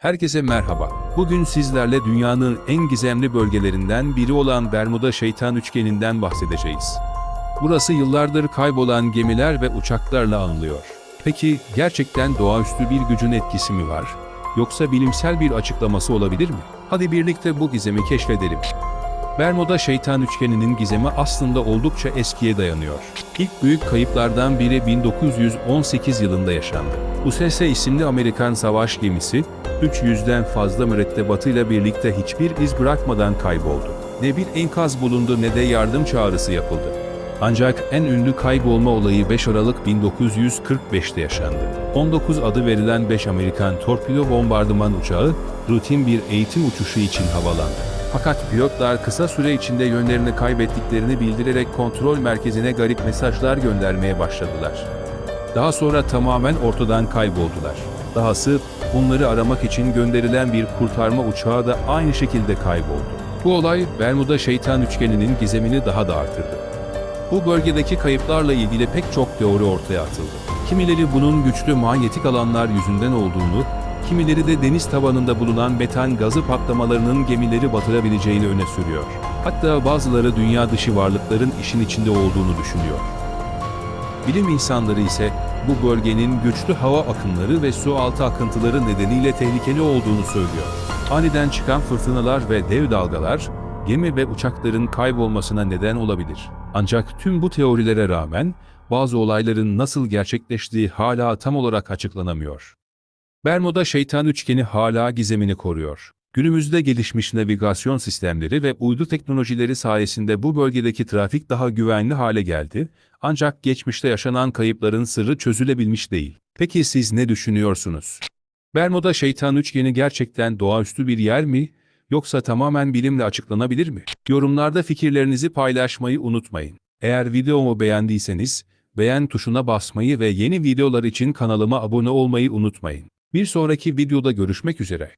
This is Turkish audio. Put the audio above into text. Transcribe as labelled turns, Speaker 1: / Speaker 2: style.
Speaker 1: Herkese merhaba. Bugün sizlerle dünyanın en gizemli bölgelerinden biri olan Bermuda Şeytan Üçgeni'nden bahsedeceğiz. Burası yıllardır kaybolan gemiler ve uçaklarla anılıyor. Peki gerçekten doğaüstü bir gücün etkisi mi var? Yoksa bilimsel bir açıklaması olabilir mi? Hadi birlikte bu gizemi keşfedelim. Bermuda Şeytan Üçgeni'nin gizemi aslında oldukça eskiye dayanıyor. İlk büyük kayıplardan biri 1918 yılında yaşandı. USS isimli Amerikan savaş gemisi, 300'den fazla mürettebatıyla birlikte hiçbir iz bırakmadan kayboldu. Ne bir enkaz bulundu ne de yardım çağrısı yapıldı. Ancak en ünlü kaybolma olayı 5 Aralık 1945'te yaşandı. 19 adı verilen 5 Amerikan torpido bombardıman uçağı rutin bir eğitim uçuşu için havalandı. Fakat pilotlar kısa süre içinde yönlerini kaybettiklerini bildirerek kontrol merkezine garip mesajlar göndermeye başladılar. Daha sonra tamamen ortadan kayboldular. Dahası bunları aramak için gönderilen bir kurtarma uçağı da aynı şekilde kayboldu. Bu olay Bermuda Şeytan Üçgeni'nin gizemini daha da artırdı. Bu bölgedeki kayıplarla ilgili pek çok teori ortaya atıldı. Kimileri bunun güçlü manyetik alanlar yüzünden olduğunu, kimileri de deniz tabanında bulunan metan gazı patlamalarının gemileri batırabileceğini öne sürüyor. Hatta bazıları dünya dışı varlıkların işin içinde olduğunu düşünüyor. Bilim insanları ise bu bölgenin güçlü hava akımları ve su altı akıntıları nedeniyle tehlikeli olduğunu söylüyor. Aniden çıkan fırtınalar ve dev dalgalar, gemi ve uçakların kaybolmasına neden olabilir. Ancak tüm bu teorilere rağmen bazı olayların nasıl gerçekleştiği hala tam olarak açıklanamıyor. Bermuda Şeytan Üçgeni hala gizemini koruyor. Günümüzde gelişmiş navigasyon sistemleri ve uydu teknolojileri sayesinde bu bölgedeki trafik daha güvenli hale geldi, ancak geçmişte yaşanan kayıpların sırrı çözülebilmiş değil. Peki siz ne düşünüyorsunuz? Bermuda Şeytan Üçgeni gerçekten doğaüstü bir yer mi, yoksa tamamen bilimle açıklanabilir mi? Yorumlarda fikirlerinizi paylaşmayı unutmayın. Eğer videomu beğendiyseniz, beğen tuşuna basmayı ve yeni videolar için kanalıma abone olmayı unutmayın. Bir sonraki videoda görüşmek üzere.